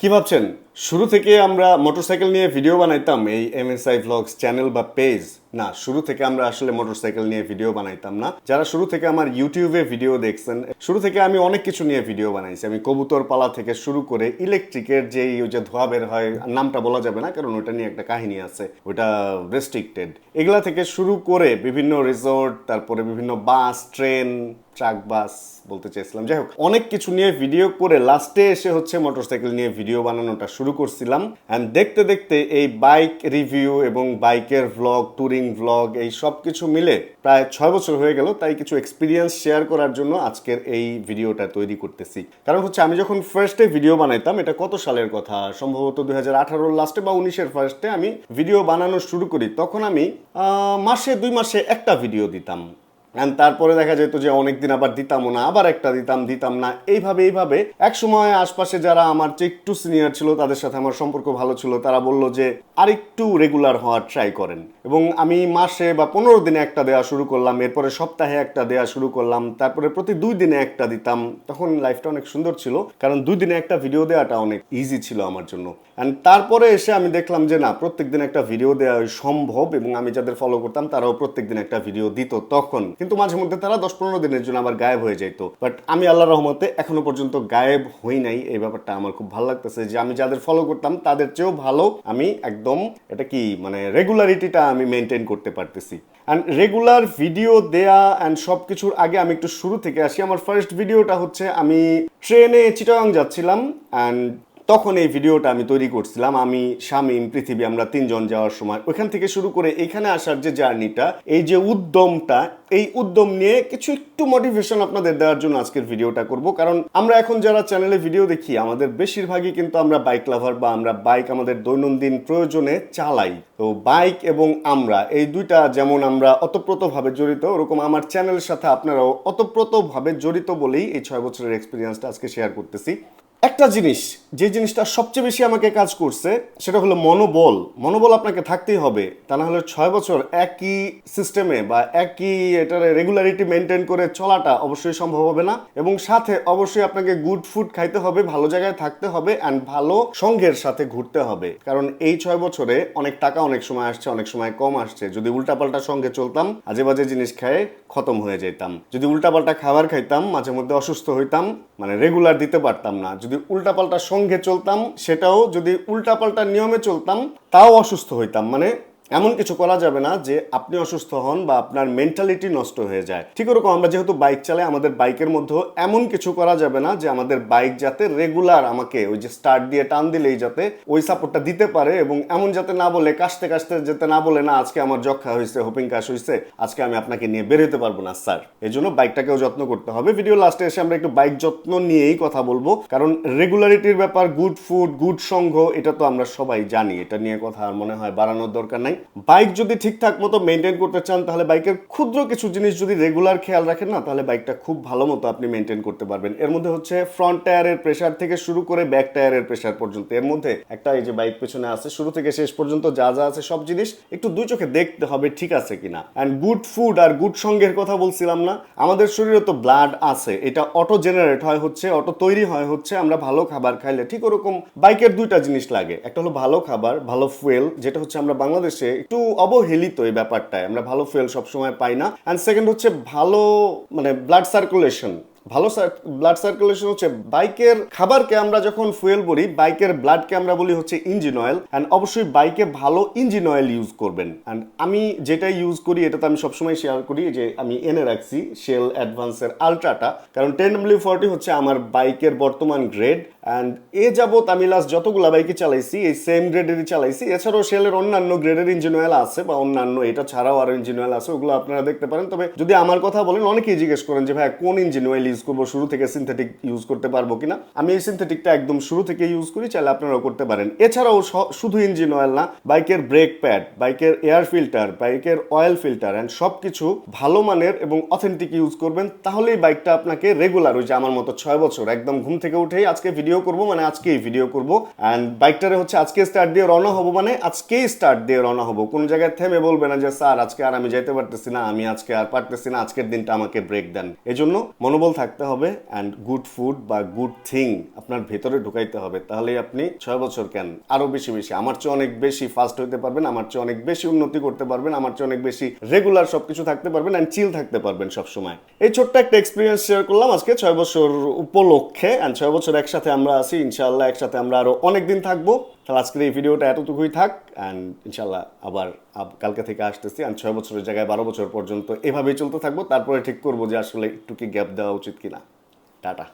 কি ভাবছেন? শুরু থেকে আমরা মোটরসাইকেল নিয়ে ভিডিও বানাইতাম, এই এমএসআই ভ্লগস চ্যানেল বা পেজ না, শুরু থেকে আমরা আসলে মোটরসাইকেল নিয়ে ভিডিও বানাইতাম না। যারা শুরু থেকে আমার ইউটিউবে ভিডিও দেখছেন, শুরু থেকে আমি অনেক কিছু নিয়ে ভিডিও বানাইছি। আমি কবুতর পালা থেকে শুরু করে ইলেকট্রিকের যে যে ধোয়া বের হয়, নামটা বলা যাবে না, কারণ ওটা নিয়ে একটা কাহিনী আছে, ওটা রেস্ট্রিক্টেড এগুলা থেকে শুরু করে বিভিন্ন রিসোর্ট তারপরে বিভিন্ন বাস ট্রেন ট্রাক বাস বলতে চাইছিলাম যাই হোক, অনেক কিছু নিয়ে ভিডিও করে লাস্টে এসে হচ্ছে মোটরসাইকেল নিয়ে ভিডিও বানানোটা শুরু করছিলাম। অ্যান্ড দেখতে দেখতে এই বাইক রিভিউ এবং বাইকের ভ্লগ ট্যুরিং ভ্লগ এই সব কিছু মিলে প্রায় ছয় বছর হয়ে গেল, তাই কিছু এক্সপিরিয়েন্স শেয়ার করার জন্য আজকের এই ভিডিওটা তৈরি করতেছি। কারণ হচ্ছে আমি যখন ফার্স্টে ভিডিও বানাইতাম, এটা কত সালের কথা? সম্ভবত দুই হাজার আঠারোর লাস্টে বা উনিশের ফার্স্টে আমি ভিডিও বানানো শুরু করি, তখন আমি মাসে, দুই মাসে একটা ভিডিও দিতাম। And তারপরে দেখা যেত যে অনেকদিন আবার দিতামও না, আবার একটা দিতাম দিতাম না। এইভাবে এইভাবে এক সময় আশপাশে যারা আমার চেয়ে একটু সিনিয়র ছিল, তাদের সাথে আমার সম্পর্ক ভালো ছিল, তারা বলল যে আরেকটু রেগুলার হওয়ার ট্রাই করেন। এবং আমি মাসে বা পনেরো দিনে একটা দেওয়া শুরু করলাম, এরপরে সপ্তাহে একটা দেওয়া শুরু করলাম, তারপরে প্রতি দুই দিনে একটা দিতাম। তখন লাইফটা অনেক সুন্দর ছিল, কারণ দুই দিনে একটা ভিডিও দেওয়াটা অনেক ইজি ছিল আমার জন্য। অ্যান্ড তারপরে এসে আমি দেখলাম যে না প্রত্যেক দিন একটা ভিডিও দেওয়া সম্ভব, এবং আমি যাদের ফলো করতাম, তারাও প্রত্যেকদিন একটা ভিডিও দিত তখন। কিন্তু মাঝে মধ্যে তারা দশ পনেরো দিনের জন্য আবার গায়েব হয়ে যেত বাট আমি আল্লাহ রহমতে এখনও পর্যন্ত গায়েব হই নাই। এই ব্যাপারটা আমার খুব ভালো লাগতেছে যে আমি যাদের ফলো করতাম, তাদের চেয়েও ভালো আমি একদম এটা কি মানে রেগুলারিটিটা আমি মেনটেন করতে পারতেছি। অ্যান্ড রেগুলার ভিডিও দেয়া অ্যান্ড সব কিছুর আগে আমি একটু শুরু থেকে আসি। আমার ফার্স্ট ভিডিওটা হচ্ছে আমি ট্রেনে চিটাগাং যাচ্ছিলাম অ্যান্ড তখন এই ভিডিওটা আমি তৈরি করছিলাম। আমি শামীম পৃথিবী, আমরা তিনজন যাওয়ার সময়। ওইখান থেকে শুরু করে এখানে আসার যে জার্নিটা, এই যে উদ্যমটা, এই উদ্যম নিয়ে কিছু একটু মোটিভেশন আপনাদের দেওয়ার জন্য আজকের ভিডিওটা করব। কারণ আমরা এখন যারা চ্যানেলে ভিডিও দেখি, আমাদের বেশিরভাগই কিন্তু আমরা বাইক লাভার বা আমরা বাইক আমাদের দৈনন্দিন প্রয়োজনে চালাই। তো বাইক এবং আমরা, এই দুইটা যেমন আমরা অতপ্রতভাবে জড়িত, ওরকম আমার চ্যানেলের সাথে আপনারাও অতপ্রতভাবে জড়িত বলেই এই ছয় বছরের এক্সপিরিয়েন্সটা আজকে শেয়ার করতেছি। একটা জিনিস, যে জিনিসটা সবচেয়ে বেশি আমাকে কাজ করছে, সেটা হলো মনোবল। মনোবল আপনাকে থাকতেই হবে। তা না হলে ছয় বছর একই সিস্টেমে বা একই এটার রেগুলারিটি মেনটেন করে চলাটা অবশ্যই সম্ভব হবে না। এবং সাথে অবশ্যই আপনাকে গুড ফুড খাইতে হবে, ভালো জায়গায় থাকতে হবে অ্যান্ড ভালো সঙ্গের সাথে ঘুরতে হবে। কারণ এই ছয় বছরে অনেক টাকা অনেক সময় আসছে, অনেক সময় কম আসছে। যদি উল্টাপাল্টা সঙ্গে চলতাম, আজে বাজে জিনিস খেয়ে খতম হয়ে যেতাম। যদি উল্টাপাল্টা খাবার খাইতাম মাঝে মধ্যে অসুস্থ হইতাম মানে রেগুলার দিতে পারতাম না। যদি উল্টাপাল্টা সঙ্গে চলতাম সেটাও যদি উল্টাপাল্টা নিয়মে চলতাম তাও অসুস্থ হইতাম। মানে এমন কিছু করা যাবে না যে আপনি অসুস্থ হন বা আপনার মেন্টালিটি নষ্ট হয়ে যায়। ঠিক ওরকম, আমরা যেহেতু বাইক চালাই, আমাদের বাইকের মধ্যেও এমন কিছু করা যাবে না যে আমাদের বাইক যাতে রেগুলার আমাকে ওই যে স্টার্ট দিয়ে টান দিলেই যাতে ওই সাপোর্টটা দিতে পারে এবং এমন যাতে না বলে, কাশতে কাশতে যাতে না বলে, না, আজকে আমার যক্ষা হয়েছে হোপিং কাশ হয়েছে আজকে আমি আপনাকে নিয়ে বেরোতে পারব না, স্যার। এই জন্য বাইকটাকেও যত্ন করতে হবে। ভিডিও লাস্টে এসে আমরা একটু বাইক যত্ন নিয়েই কথা বলব। কারণ রেগুলারিটির ব্যাপার গুড ফুড গুড সঙ্গ এটা তো আমরা সবাই জানি। এটা নিয়ে কথা আর মনে হয় বাড়ানোর দরকার নাই। বাইক যদি ঠিকঠাক মতো মেনটেন করতে চান, তাহলে বাইকের ক্ষুদ্র কিছু জিনিস যদি রেগুলার খেয়াল রাখেন না, তাহলে বাইকটা খুব ভালো মতো আপনি মেনটেন করতে পারবেন। এর মধ্যে হচ্ছে ফ্রন্ট টায়ারের প্রেশার থেকে শুরু করে ব্যাক টায়ারের প্রেশার পর্যন্ত। এর মধ্যে একটা এই যে বাইক পেছনে আছে, শুরু থেকে শেষ পর্যন্ত যা যা আছে সব জিনিস একটু দুই চোখে দেখতে হবে ঠিক আছে কিনা। অ্যান্ড গুড ফুড আর গুড সঙ্গের কথা বলছিলাম না, আমাদের শরীরে তো ব্লাড আছে, এটা অটো জেনারেট হয় হচ্ছে অটো তৈরি হয় হচ্ছে, আমরা ভালো খাবার খাইলে ঠিক ওরকম বাইকের দুইটা জিনিস লাগে। একটা হলো ভালো খাবার, ভালো ফুয়েল যেটা হচ্ছে আমরা বাংলাদেশে একটু অবহেলিত এই ব্যাপারটায়। আমরা ভালো ফুয়েল সবসময় পাই না। অ্যান্ড সেকেন্ড হচ্ছে ভালো মানে ব্লাড সার্কুলেশন ভালো ব্লাড সার্কুলেশন হচ্ছে বাইকের খাবারকে আমরা যখন ফুয়েল বলি, বাইকের ব্লাডকে আমরা বলি হচ্ছে ইঞ্জিন অয়েল অ্যান্ড অবশ্যই বাইকে ভালো ইঞ্জিন অয়েল ইউজ করবেন। অ্যান্ড আমি যেটা ইউজ করি এটা তো আমি সবসময় শেয়ার করি যে আমি এনে রাখছি শেল অ্যাডভান্সের আলট্রাটা কারণ টেন ডাব্লিউ ফর্টি হচ্ছে আমার বাইকের বর্তমান গ্রেড অ্যান্ড এ যাবৎ আমি লাস্ট যতগুলা বাইকে চালাইছি, এই সেম গ্রেডেরই চালাইছি। এছাড়াও শেলের অন্যান্য গ্রেডের ইঞ্জিন অয়েল আছে বা অন্যান্য, এটা ছাড়াও আরও ইঞ্জিন অয়েল আছে, ওগুলো আপনারা দেখতে পারেন। তবে যদি আমার কথা বলেন, অনেকেই জিজ্ঞেস করেন যে ভাই কোন ইঞ্জিন অয়েল ইউজ করব, শুরু থেকে সিনথেটিক ইউজ করতে পারব কিনা? আমি এই সিনথেটিকটা একদম শুরু থেকে ইউজ করি, চাইলে আপনারাও করতে পারেন। এছাড়াও শুধু ইঞ্জিন অয়েল না বাইকের ব্রেক প্যাড বাইকের এয়ার ফিল্টার বাইকের অয়েল ফিল্টার অ্যান্ড সব কিছু ভালো মানের এবং অথেন্টিক ইউজ করবেন, তাহলেই বাইকটা আপনাকে রেগুলার ওই যে আমার মতো ছয় বছর, একদম ঘুম থেকে উঠেই আজকে ভিডিও করব মানে আজকেই ভিডিও করব। অ্যান্ড বাইকটারে হচ্ছে আজকে স্টার্ট দিয়ে রওনা হব মানে আজকেই স্টার্ট দিয়ে রওনা হব। কোনো জায়গায় থেমে বলবে না যে, স্যার, আজকে আর আমি যাইতে পারতেছি না, আমি আজকে আর পারতেছি না, আজকের দিনটা আমাকে ব্রেক দেন। এজন্য মনোবল থাকতে হবে অ্যান্ড গুড ফুড বা গুড থিং আপনার ভেতরে ঢুকাইতে হবে। তাহলেই আপনি ছয় বছর কেন? আরও বেশি বেশি। আমার চেয়ে অনেক বেশি ফাস্ট হইতে পারবেন, আমার চেয়ে অনেক বেশি উন্নতি করতে পারবেন, আমার চেয়ে অনেক বেশি রেগুলার সবকিছু থাকতে পারবেন অ্যান্ড চিল থাকতে পারবেন সবসময়। এই ছোট্ট একটা এক্সপিরিয়েন্স শেয়ার করলাম আজকে, ছয় বছর উপলক্ষে অ্যান্ড ছয় বছর একসাথে আমরা আছি, ইনশাআল্লাহ একসাথে আমরা আরও অনেক দিন থাকব। তাহলে আজকের এই ভিডিওটা এতটুকুই থাক অ্যান্ড ইনশাল্লাহ আবার কালকে থেকে আসতেছি। আর ছয় বছরের জায়গায় বারো বছর পর্যন্ত এভাবেই চলতে থাকব। তারপরে ঠিক করব যে আসলে একটু কি গ্যাপ দেওয়া উচিত কিনা। টাটা।